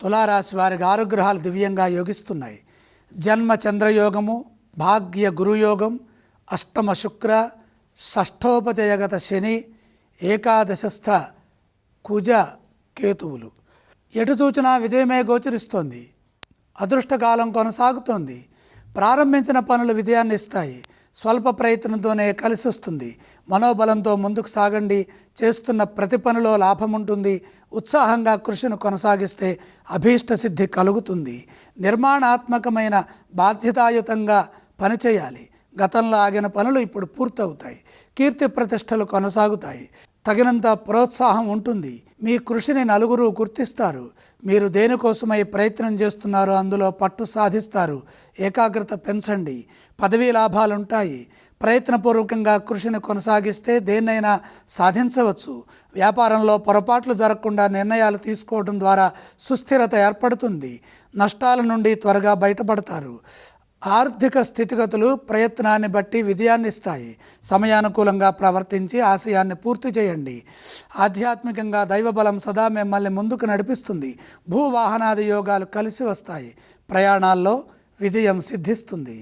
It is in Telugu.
తులారాశి వారికి ఆరుగ్రహాలు దివ్యంగా యోగిస్తున్నాయి. జన్మ చంద్రయోగము భాగ్య గురుయోగం అష్టమ శుక్ర షష్ఠోపజయగత శని ఏకాదశస్థ కుజ కేతువులు. ఎటు చూచినా విజయమే గోచరిస్తోంది. అదృష్టకాలం కొనసాగుతోంది. ప్రారంభించిన పనులు విజయాన్ని ఇస్తాయి స్వల్ప ప్రయత్నంతోనే కలిసి వస్తుంది మనోబలంతో ముందుకు సాగండి. చేస్తున్న ప్రతి పనిలో లాభం ఉంటుంది ఉత్సాహంగా కృషిని కొనసాగిస్తే అభీష్ట సిద్ధి కలుగుతుంది. నిర్మాణాత్మకమైన బాధ్యతాయుతంగా పనిచేయాలి. గతంలో ఆగిన పనులు ఇప్పుడు పూర్తవుతాయి. కీర్తి ప్రతిష్టలు కొనసాగుతాయి. తగినంత ప్రోత్సాహం ఉంటుంది. మీ కృషిని నలుగురు గుర్తిస్తారు. మీరు దేనికోసమై ప్రయత్నం చేస్తున్నారో అందులో పట్టు సాధిస్తారు. ఏకాగ్రత పెంచండి. పదవీ లాభాలుంటాయి. ప్రయత్నపూర్వకంగా కృషిని కొనసాగిస్తే దేన్నైనా సాధించవచ్చు. వ్యాపారంలో పొరపాట్లు జరగకుండా నిర్ణయాలు తీసుకోవడం ద్వారా సుస్థిరత ఏర్పడుతుంది. నష్టాల నుండి త్వరగా బయటపడతారు. ఆర్థిక స్థితిగతులు ప్రయత్నాన్ని బట్టి విజయాన్ని ఇస్తాయి సమయానుకూలంగా ప్రవర్తించి ఆశయాన్ని పూర్తి చేయండి. ఆధ్యాత్మికంగా దైవబలం సదా మిమ్మల్ని ముందుకు నడిపిస్తుంది. భూవాహనాది యోగాలు కలిసి వస్తాయి. ప్రయాణాల్లో విజయం సిద్ధిస్తుంది.